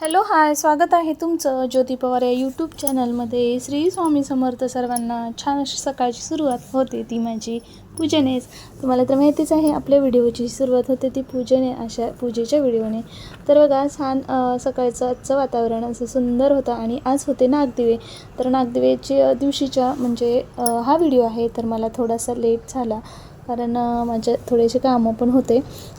Hello hi स्वागत आहे तुमचं ज्योती पवार या यूट्यूब चॅनलमध्ये श्री स्वामी समर्थ सर्वांना छान अशी सकाळची सुरुवात होते ती माझी पूजेनेच. तुम्हाला तर माहितीच आहे आपल्या व्हिडिओची सुरुवात होते ती पूजेने अशा पूजेच्या व्हिडिओने. तर बघा छान सकाळचं आजचं वातावरण असं सुंदर होतं आणि आज होते नागदिवे. तर नागदिवेच्या दिवशीच्या म्हणजे हा व्हिडिओ आहे तर मला थोडासा लेट झाला. कारण माझे थोडेसे कामं पण होते.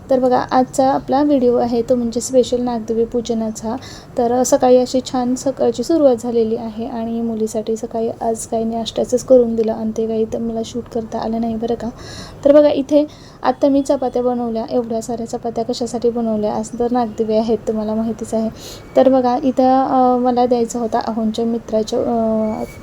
तर बघा आजचा आपला व्हिडिओ आहे तो म्हणजे स्पेशल नागदेवी पूजनाचा. तर सकाळी अशी छान सकाळची सुरुवात झालेली आहे आणि मुलीसाठी सकाळी आज काही नाश्त्याचंच करून दिलं. आणि ते काही तर मला शूट करता आलं नाही बरं का. तर बघा इथे आत्ता मी चपात्या बनवल्या. एवढ्या साऱ्या चपात्या कशासाठी बनवल्या? असं तर नागदेवी आहेत तुम्हाला माहितीच आहे. तर बघा इथं मला द्यायचा होता अहोंच्या मित्राचे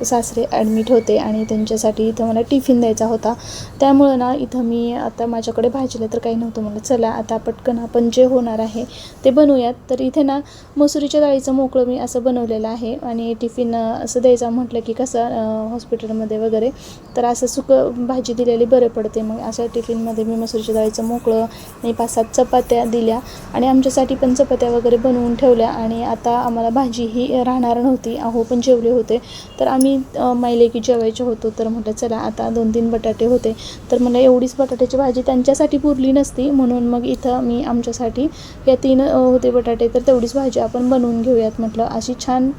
सासरे ॲडमिट होते आणि त्यांच्यासाठी इथं मला टिफिन द्यायचा होता. त्यामुळं ना इथं मी आता माझ्याकडे भाजीला तर काही नव्हतं. मला चला आता पटकन आपण जे होणार आहे ते बनवूयात. तर इथे ना मसुरीच्या डाळीचं मोकळं मी असं बनवलेलं आहे आणि टिफिन असं द्यायचं म्हटलं की कसं हॉस्पिटलमध्ये वगैरे तर असं सुकं भाजी दिलेली बरं पडते. मग अशा टिफिनमध्ये मी मसुरीच्या डाळीचं मोकळं आणि पाच सात चपात्या दिल्या. आणि आमच्यासाठी पण चपात्या वगैरे बनवून ठेवल्या. आणि आता आम्हाला भाजी ही राहणार नव्हती. अहो पण जेवले होते. तर आम्ही अ, माहिले की जेवायचे होतो. तर म्हटलं चला आता दोन तीन बटाटे होते. तर मला एवढीच बटाट्याची भाजी त्यांच्यासाठी पुरली नसती. म्हणून मग इथं मी आमच्यासाठी या तीन होते बटाटे तर तेवढीच भाजी आपण बनवून घेऊयात. म्हटलं अशी छान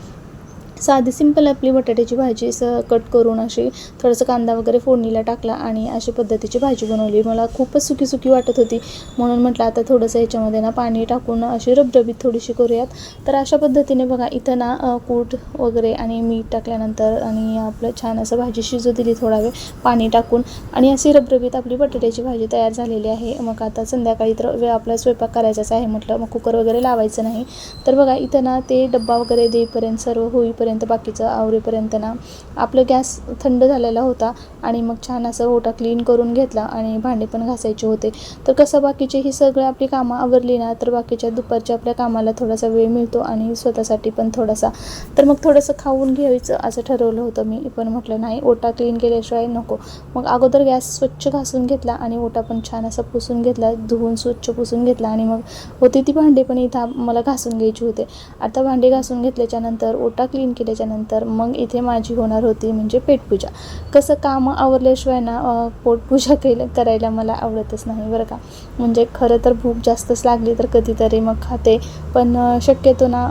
साधी सिंपल आपली बटाट्याची भाजी असं कट करून अशी थोडंसं कांदा वगैरे फोडणीला टाकला आणि अशी पद्धतीची भाजी बनवली. मला खूपच सुकी सुकी वाटत होती. म्हणून म्हटलं आता थोडंसं याच्यामध्ये ना पाणी टाकून अशी रबरबीत थोडीशी करूयात. तर अशा पद्धतीने बघा इथं ना कूट वगैरे आणि मीठ टाकल्यानंतर आणि आपलं छान असं भाजी शिजू दिली थोडा वेळ पाणी टाकून आणि अशी रबरबीत आपली बटाट्याची भाजी तयार झालेली आहे. मग आता संध्याकाळी तर वेळ आपला स्वयंपाक करायचाच आहे म्हटलं मग कुकर वगैरे लावायचं नाही. तर बघा इथं ना ते डब्बा वगैरे देईपर्यंत सर्व होईपर्यंत बाकीचं आवरेपर्यंत ना आपलं गॅस थंड झालेला होता आणि मग छान असं ओटा क्लीन करून घेतला आणि भांडे पण घासायचे होते. तर कसं बाकीचे ही सगळं आपली कामं आवरली ना तर बाकीच्या दुपारच्या आपल्या कामाला थोडासा वेळ मिळतो आणि स्वतःसाठी पण थोडासा. तर मग थोडंसं खाऊन घ्यायचं असं ठरवलं होतं मी. पण म्हटलं नाही ओटा क्लीन केल्याशिवाय नको. मग अगोदर गॅस स्वच्छ घासून घेतला आणि ओटा पण छान असा पुसून घेतला धुवून स्वच्छ पुसून घेतला आणि मग होती ती भांडी पण इथं मला घासून घ्यायची होते. आता भांडी घासून घेतल्याच्यानंतर ओटा क्लीन केल्याच्यानंतर मग इथे माझी होणार होती म्हणजे पेटपूजा. कसं कामं आवरल्याशिवाय ना पोटपूजा केलं करायला मला आवडतच नाही बरं का. म्हणजे खरं तर भूक जास्तच लागली तर कधीतरी मग खाते. पण शक्यतो ना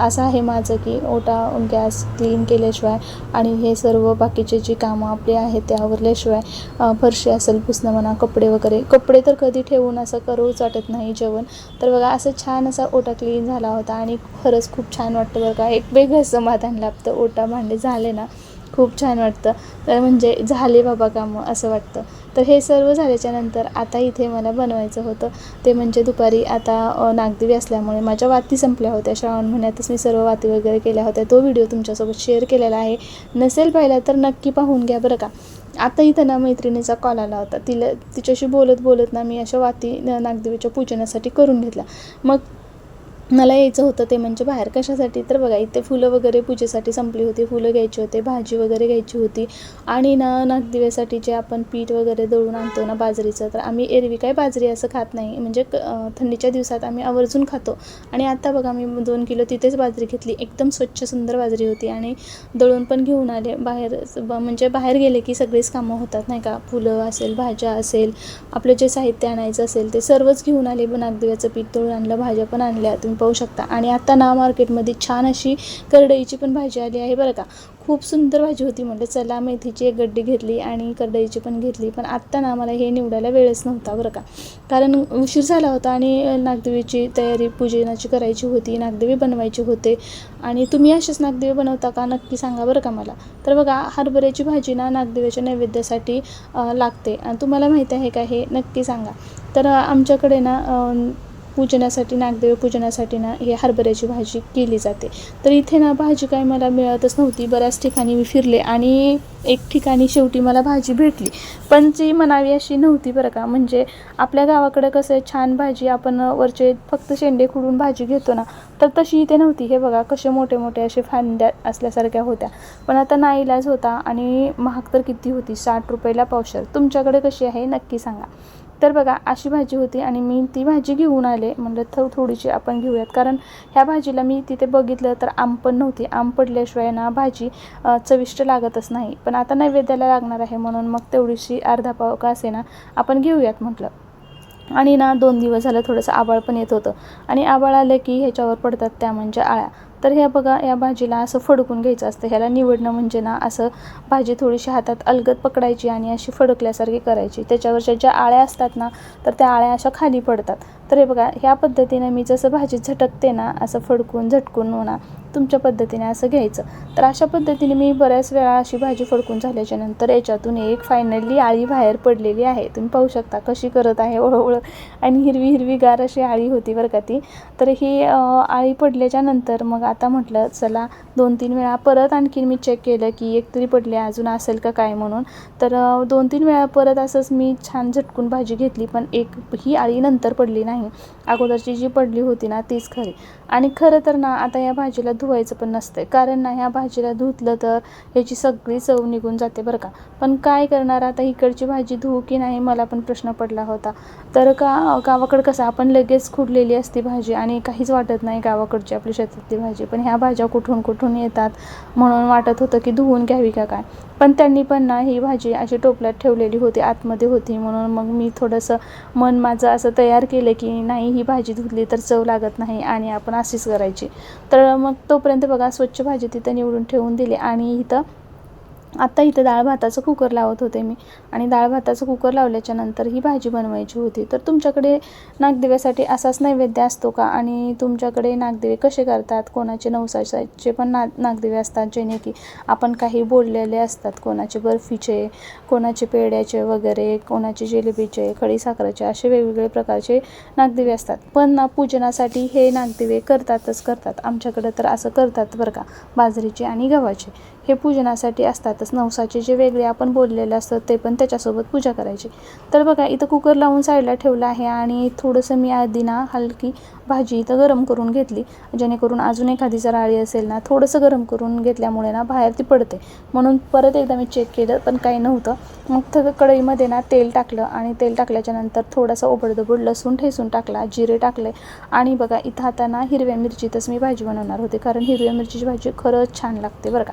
असं आहे माझं की ओटा गॅस क्लीन केल्याशिवाय आणि हे सर्व बाकीचे जी कामं आपली आहेत ते आवरल्याशिवाय फरशी असेल पुसणं म्हणा कपडे वगैरे कपडे तर कधी ठेवून असं करूच वाटत नाही जेवण. तर बघा असं छान असा ओटा क्लीन झाला होता आणि खरंच खूप छान वाटतं बरं का. एक वेगळं समाधान लाभतं ओटा भांडे झाले ना खूप छान वाटतं. तर म्हणजे झाले बाबा कामं असं वाटतं. तर हे सर्व झाल्याच्यानंतर आता इथे मला बनवायचं होतं. ते म्हणजे दुपारी आता नागदेवी असल्यामुळे माझ्या वाती संपल्या होत्या. श्रावण महिन्यातच मी सर्व वाती वगैरे केल्या होत्या. तो व्हिडिओ तुमच्यासोबत शेअर केलेला आहे. नसेल पाहिला तर नक्की पाहून घ्या बरं का. आता इथं ना मैत्रिणीचा कॉल आला होता. तिला तिच्याशी बोलत बोलत ना मी अशा वाती न- नागदेवीच्या पूजनासाठी करून घेतला. मग मला यायचं होतं ते म्हणजे बाहेर कशासाठी? तर बघा इथे फुलं वगैरे पूजेसाठी संपली होती. फुलं घ्यायची होते भाजी वगैरे घ्यायची होती. आणि ना नागदिव्यासाठी जे आपण पीठ वगैरे दळून आणतो ना बाजरीचं तर आम्ही एरवी काय बाजरी असं खात नाही. म्हणजे क- थंडीच्या दिवसात आम्ही आवर्जून खातो. आणि आता बघा मी दोन किलो तिथेच बाजरी घेतली. एकदम स्वच्छ सुंदर बाजरी होती. आणि दळून पण घेऊन आले. बाहेर ब- म्हणजे बाहेर गेले की सगळीच कामं होतात नाही का? फुलं असेल भाज्या असेल आपलं जे साहित्य आणायचं असेल ते सर्वच घेऊन आले. नागदिव्याचं पीठ दळून आणलं भाज्या पण आणल्या. तुम्ही पाहू शकता. आणि आता ना मार्केटमध्ये छान अशी करडईची पण भाजी आली आहे बरं का. खूप सुंदर भाजी होती म्हटलं चला मेथीची एक गड्डी घेतली आणि करडईची पण घेतली. पण आत्ता ना मला हे निवडायला वेळच नव्हता बरं का. कारण उशीर झाला होता आणि नागदेवीची तयारी पूजनाची करायची होती नागदेवी बनवायची होते. आणि तुम्ही अशीच नागदेवी बनवता का? नक्की सांगा बरं का मला. तर बघा हरभऱ्याची भाजी ना नागदेवीच्या नैवेद्यासाठी लागते. आणि तुम्हाला माहीत आहे का हे? नक्की सांगा. तर आमच्याकडे ना पूजनासाठी नागदेवी पूजनासाठी ना हे हरभऱ्याची भाजी केली जाते. तर इथे ना भाजी काय मला मिळतच नव्हती. बऱ्याच ठिकाणी मी फिरले आणि एक ठिकाणी शेवटी मला भाजी भेटली. पण जी म्हणावी अशी नव्हती बरं का. म्हणजे आपल्या गावाकडे कसं आहे छान भाजी आपण वरचे फक्त शेंडे खुडून भाजी घेतो ना तर तशी इथे नव्हती. हे बघा कसे मोठे मोठे असे फांद्या असल्यासारख्या होत्या. पण आता नाईलाज होता आणि महाग तर किती होती साठ रुपयाला पावशर. तुमच्याकडे कशी आहे? नक्की सांगा. तर बघा अशी भाजी होती आणि मी ती भाजी घेऊन आले. म्हणलं थो थोडीशी आपण घेऊयात. कारण ह्या भाजीला मी तिथे बघितलं तर आम पण नव्हती. आम पडल्याशिवाय ना भाजी चविष्ट लागतच नाही. पण आता नैवेद्याला लागणार आहे म्हणून मग तेवढीशी अर्धा पाव का असे ना आपण घेऊयात म्हटलं. आणि ना दोन दिवस झालं थोडंसं आबाळ पण येत होतं. आणि आबाळ आलं की ह्याच्यावर पडतात त्या म्हणजे आळ्या. तर ह्या बघा या भाजीला असं फडकून घ्यायचं असतं. ह्याला निवडणं म्हणजे ना असं भाजी थोडीशी हातात अलगद पकडायची आणि अशी फडकल्यासारखी करायची. त्याच्यावरच्या ज्या आळ्या असतात ना तर त्या आळ्या अशा खाली पडतात. तर हे बघा ह्या पद्धतीने मी जसं भाजी झटकते ना असं फडकून झटकून म्हणा तुमच्या पद्धतीने असं घ्यायचं. तर अशा पद्धतीने मी बऱ्याच वेळा अशी भाजी फडकून झाल्याच्यानंतर याच्यातून एक फायनली आळी बाहेर पडलेली आहे. तुम्ही पाहू शकता कशी करत आहे हळूहळू आणि हिरवी हिरवी गार अशी आळी होती बरं का ती. तर ही आळी पडल्याच्या नंतर मग आता म्हटलं चला दोन तीन वेळा परत आणखीन मी चेक केलं की एक तरी पडली अजून असेल का काय म्हणून. तर दोन तीन वेळा परत असंच मी छान झटकून भाजी घेतली पण एक ही आळी नंतर पडली नाही. नाही. अगोदरची जी पडली होती ना तीच खरी. आणि खरं तर ना आता या भाजीला धुवायचं पण नसतं कारण ना ह्या भाजीला धुतलं तर ह्याची सगळी चव निघून जाते बरं का. पण काय करणार आता इकडची भाजी धुवू की नाही मला पण प्रश्न पडला होता. तर का गावाकडं कसं आपण लगेच खुडलेली असते भाजी आणि काहीच वाटत नाही गावाकडची आपली शेतातली भाजी. पण ह्या भाज्या कुठून कुठून येतात म्हणून वाटत होतं की धुवून घ्यावी का काय. पण त्यांनी पण ना ही भाजी अशी टोपल्यात ठेवलेली होती आतमध्ये होती म्हणून मग मी थोडंसं मन माझं असं तयार केलं की नाही ही भाजी धुतली तर चव लागत नाही आणि आपण अशीच करायची. तर मग तोपर्यंत बघा स्वच्छ भाजी तिथं निवडून ठेवून दिली आणि इथं आत्ता इथं डाळ भाताचं कुकर लावत होते मी. आणि डाळ भाताचं कुकर लावल्याच्या नंतर ही भाजी बनवायची होती. तर तुमच्याकडे नागदिव्यासाठी असाच नैवेद्य असतो का? आणि तुमच्याकडे नागदिवे कसे करतात? कोणाचे नवसाचे पण ना नागदिवे असतात जेणे की आपण काही बोललेले असतात. कोणाचे बर्फीचे कोणाचे पेड्याचे वगैरे कोणाचे जिलेबीचे खडीसाखराचे असे वेगवेगळे प्रकारचे नागदिवे असतात. पण ना पूजनासाठी हे नागदिवे करतातच करतात. आमच्याकडं तर असं करतात बरं का. बाजरीचे आणि गव्हाचे. हे पूजनासाठी असतातच. नवसाचे जे वेगळे आपण बोललेले असतात ते पण त्याच्यासोबत पूजा करायची. तर बघा इथं कुकर लावून साईडला ठेवलं आहे आणि थोडंसं मी आधी ना हलकी भाजी इथं गरम करून घेतली. जेणेकरून अजून एखादी जर आळी असेल ना थोडंसं गरम करून घेतल्यामुळे ना बाहेर ती पडते. म्हणून परत एकदा मी चेक केलं पण काही नव्हतं. मग तर कढईमध्ये ना तेल टाकलं आणि तेल टाकल्याच्या नंतर थोडासा ओबडधोबड लसूण ठेसून टाकला जिरे टाकले. आणि बघा इथं आता ना हिरव्या मिरचीतच मी भाजी बनवणार होते कारण हिरव्या मिरचीची भाजी खरंच छान लागते बरं का.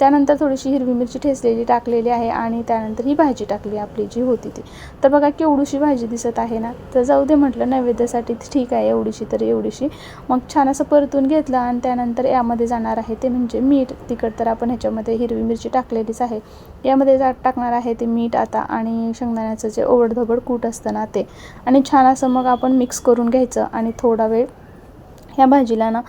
त्यानंतर थोडीशी हिरवी मिरची ठेचलेली टाकलेली आहे आणि त्यानंतर ही भाजी टाकली आपली जी होती ती. तर बघा केवढीशी भाजी दिसत आहे ना. तर जाऊ दे म्हटलं नैवेद्यासाठी ठीक आहे एवढीशी तर एवढीशी. मग छान असं परतून घेतलं आणि त्यानंतर यामध्ये जाणार आहे ते म्हणजे मीठ. तिखट तर आपण ह्याच्यामध्ये हिरवी मिरची टाकलेलीच आहे. यामध्ये जा टाकणार आहे ते मीठ आता आणि शेंगदाण्याचं जे ओवडधोबड कूट असतं ना ते. आणि छान असं मग आपण मिक्स करून घ्यायचं आणि थोडा वेळ ह्या भाजीला ना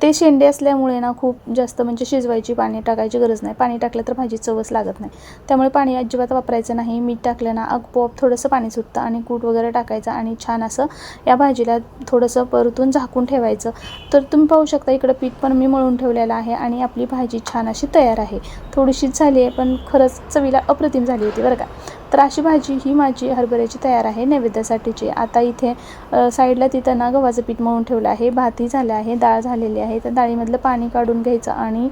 ते शेंडे असल्यामुळे ना खूप जास्त म्हणजे शिजवायची पाणी टाकायची गरज नाही. पाणी टाकलं तर भाजी चवच लागत नाही. त्यामुळे पाणी अजिबात वापरायचं नाही. मीठ टाकलं ना आपोआप थोडंसं पाणी सुटतं आणि कूट वगैरे टाकायचं आणि छान असं या भाजीला थोडंसं परतून झाकून ठेवायचं. तर तुम्ही पाहू शकता इकडं पीठ पण मी मळून ठेवलेलं आहे आणि आपली भाजी छान अशी तयार आहे. थोडीशीच झाली आहे पण खरंच चवीला अप्रतिम झाली होती बरं का. तर अशी भाजी ही माझी हरभऱ्याची तयार आहे नैवेद्यासाठीची. आता इथे साईडला तिथं ना गव्हाचं पीठ मळून ठेवलं आहे. भातही झालं आहे डाळ झालेली आहे. तर डाळीमधलं पाणी काढून घ्यायचं आणि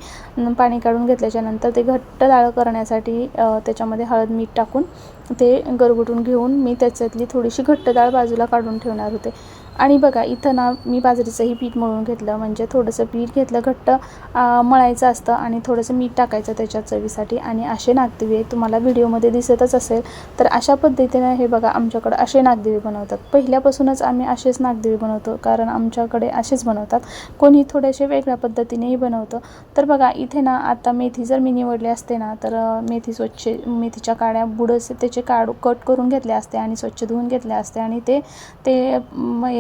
पाणी काढून घेतल्याच्या नंतर ते घट्ट डाळ करण्यासाठी त्याच्यामध्ये हळद मीठ टाकून ते गरगुटून घेऊन मी त्याच्यातली थोडीशी घट्ट डाळ बाजूला काढून ठेवणार होते. आणि बघा इथं ना मी बाजरीचंही पीठ मळून घेतलं. म्हणजे थोडंसं पीठ घेतलं घट्ट मळायचं असतं आणि थोडंसं मीठ टाकायचं त्याच्या चवीसाठी. आणि असे नागदिवे तुम्हाला व्हिडिओमध्ये दिसतच असेल. तर अशा पद्धतीनं हे बघा आमच्याकडं असे नागदिवे बनवतात. पहिल्यापासूनच आम्ही असेच नागदिवे बनवतो कारण आमच्याकडे असेच बनवतात. कोणी थोडेसे वेगळ्या पद्धतीनेही बनवतं. तर बघा इथे ना आता मेथी जर मी निवडली असते ना तर मेथी स्वच्छ मेथीच्या काड्या बुडस त्याचे काढू कट करून घेतले असते आणि स्वच्छ धुवून घेतले असते. आणि ते ते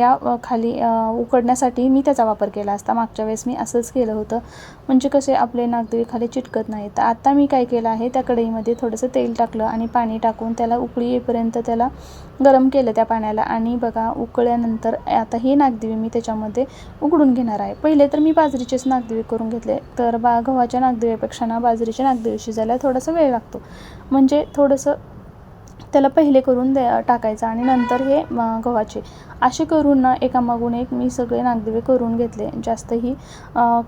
या खाली उकडण्यासाठी मी त्याचा वापर केला असता. मागच्या वेळेस मी असंच केलं होतं. म्हणजे कसे आपले नागदेवी खाली चिटकत नाही तर आता मी काय केलं आहे त्या कढईमध्ये थोडंसं तेल टाकलं आणि पाणी टाकून त्याला उकळी येईपर्यंत त्याला गरम केलं त्या पाण्याला. आणि बघा उकळल्यानंतर आता हे नागदेवी मी त्याच्यामध्ये उकडून घेणार आहे. पहिले तर मी बाजरीचेच नागदेवी करून घेतले. तर बा गव्हाच्या नागदेवीपेक्षा ना बाजरीच्या नागदेवी शिजायला थोडासा वेळ लागतो. म्हणजे थोडंसं त्याला पहिले करून द्या टाकायचं आणि नंतर हे गव्हाचे. असे करून ना एकामागून एक मी सगळे नागदिवे करून घेतले. जास्तही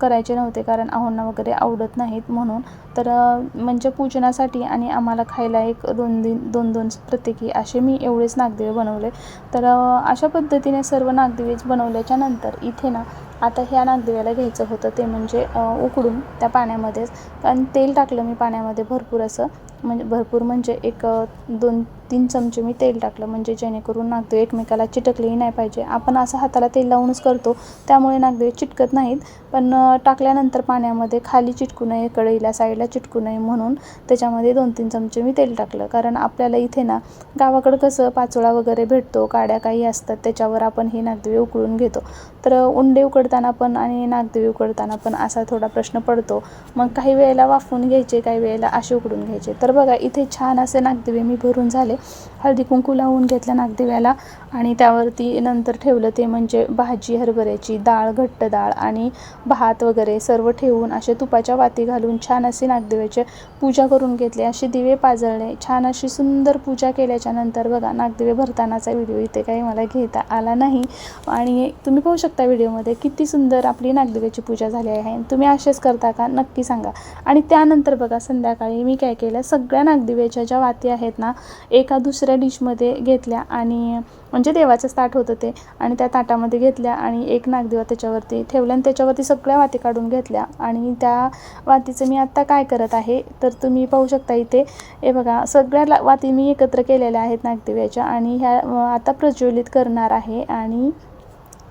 करायचे नव्हते कारण आहोंना वगैरे आवडत नाहीत म्हणून. तर म्हणजे पूजनासाठी आणि आम्हाला खायला एक दोन दिन दोन दोन प्रत्येकी असे मी एवढेच नागदिवे बनवले. तर अशा पद्धतीने सर्व नागदिवेच बनवल्याच्या नंतर इथे ना आता ह्या नागदिव्याला घ्यायचं होतं ते म्हणजे उकडून त्या पाण्यामध्येच. कारण तेल टाकलं मी पाण्यामध्ये भरपूर असं. म्हणजे भरपूर म्हणजे एक दोन तीन चमचे मी तेल टाकलं. म्हणजे जेणेकरून नागदेव एकमेकाला चिटकलेही नाही पाहिजे. आपण असं हाताला तेल लावूनच करतो. त्यामुळे नागदेव चिटकत नाहीत. पण टाकल्यानंतर पाण्यामध्ये खाली चिटकू नये कढईला साईडला चिटकू नये म्हणून त्याच्यामध्ये दोन तीन चमचे मी तेल टाकलं. कारण आपल्याला इथे ना गावाकडं कसं पाचोळा वगैरे भेटतो काड्या काही असतात त्याच्यावर आपण हे नागदेवी उकळून घेतो. तर उंडे उकडताना पण आणि नागदेवी उकडताना पण असा थोडा प्रश्न पडतो. मग काही वेळेला वाफवून घ्यायचे काही वेळेला असे उकडून घ्यायचे. तर बघा इथे छान असे नागदेवी मी भरून झाले. हळदी कुंकू लावून घेतल्या नागदिव्याला आणि त्यावरती नंतर ठेवलं ते म्हणजे भाजी हरभऱ्याची डाळ घट्ट डाळ आणि भात वगैरे सर्व ठेवून असे तुपाच्या वाती घालून छान असे नागदेवाचे पूजा करून घेतली. असे दिवे पाजळले. छान अशी सुंदर पूजा केल्याच्यानंतर बघा नागदिवे भरतानाचा व्हिडिओ इथे काही मला घेता आला नाही. आणि तुम्ही पाहू शकता व्हिडिओमध्ये किती सुंदर आपली नागदेवाची पूजा झाली आहे. तुम्ही असेच करता का? नक्की सांगा. आणि त्यानंतर बघा संध्याकाळी मी काय केलं? सगळ्या नागदिव्याच्या ज्या वाती आहेत ना एक एका दुसऱ्या डिशमध्ये घेतल्या आणि म्हणजे देवाचं ताट होतं ते आणि त्या ताटामध्ये घेतल्या आणि एक नागदिवा त्याच्यावरती ठेवल्या आणि त्याच्यावरती सगळ्या वाती काढून घेतल्या. आणि त्या वातीचं मी आत्ता काय करत आहे तर तुम्ही पाहू शकता इथे हे बघा सगळ्या वाती मी एकत्र केलेल्या आहेत नागदिव्याच्या आणि ह्या आता प्रज्वलित करणार आहे आणि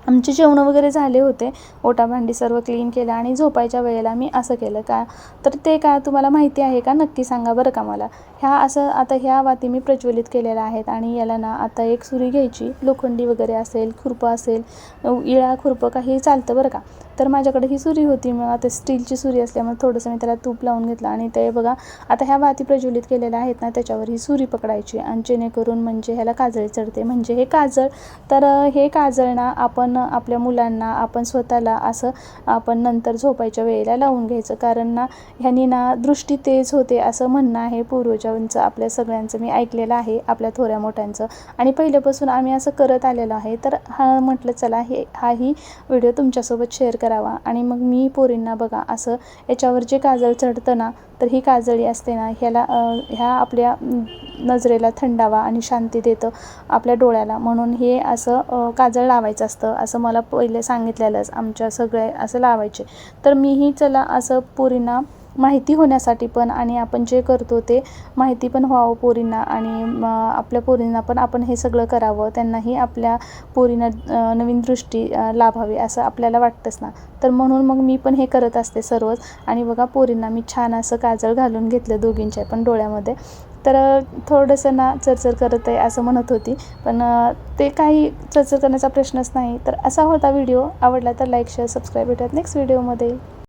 आमचे जेवणं वगैरे झाले होते. ओटा भांडी सर्व क्लीन केलं आणि झोपायच्या वेळेला मी असं केलं का? तर ते का तुम्हाला माहिती आहे का? नक्की सांगा बरं का मला. ह्या असं आता ह्या वाती मी प्रज्वलित केलेल्या आहेत आणि याला ना आता एक सुरी घ्यायची. लोखंडी वगैरे असेल खुरपं असेल इळा खुरपं काही चालतं बरं का? तर माझ्याकडे ही सुरी होती. मग आता स्टीलची सुरी असल्यामुळे थोडंसं मी त्याला तूप लावून घेतलं आणि ते बघा आता ह्या वाती प्रज्वलित केलेल्या आहेत ना त्याच्यावर ही सुरी पकडायची आणि जेणेकरून म्हणजे ह्याला काजळी चढते. म्हणजे हे काजळ तर हे काजळ ना आपण आपल्या मुलांना आपण स्वतःला असं आपण नंतर झोपायच्या वेळेला लावून घ्यायचं. कारण ना ह्यानी ना दृष्टी तेज होते असं म्हणणं आहे पूर्वजांचं आपल्या सगळ्यांचं. मी ऐकलेलं आहे आपल्या थोऱ्या मोठ्यांचं. आणि पहिल्यापासून आम्ही असं करत आलेलो आहे. तर हा म्हटलं चला हे हाही व्हिडिओ तुमच्यासोबत शेअर करावा. आणि मग मी पोरींना बघा असं याच्यावर जे काजळ चढतं ना तर ही काजळी असते ना ह्याला ह्या आपल्या नजरेला थंडावा आणि शांती देतं आपल्या डोळ्याला. म्हणून हे असं काजळ लावायचं असतं असं मला पहिले सांगितलेलंच आमच्या सगळे असं लावायचे. तर मीही चला असं पोरींना माहिती होण्यासाठी पण आणि आपण जे करतो ते माहिती पण व्हावं पोरींना आणि आपल्या पोरींना पण आपण हे सगळं करावं. त्यांनाही आपल्या पोरींना नवीन दृष्टी लाभावी असं आपल्याला वाटतंच ना. तर म्हणून मग मी पण हे करत असते सर्वच. आणि बघा पोरींना मी छान असं काजळ घालून घेतलं दोघींच्या पण डोळ्यामध्ये. तर थोडंसं ना चरचर करत आहे असं म्हणत होती. पण ते काही चरचर करण्याचा प्रश्नच नाही. तर असा होता व्हिडिओ. आवडला तर लाईक शेअर सबस्क्राईब भेटत नेक्स्ट व्हिडिओमध्ये.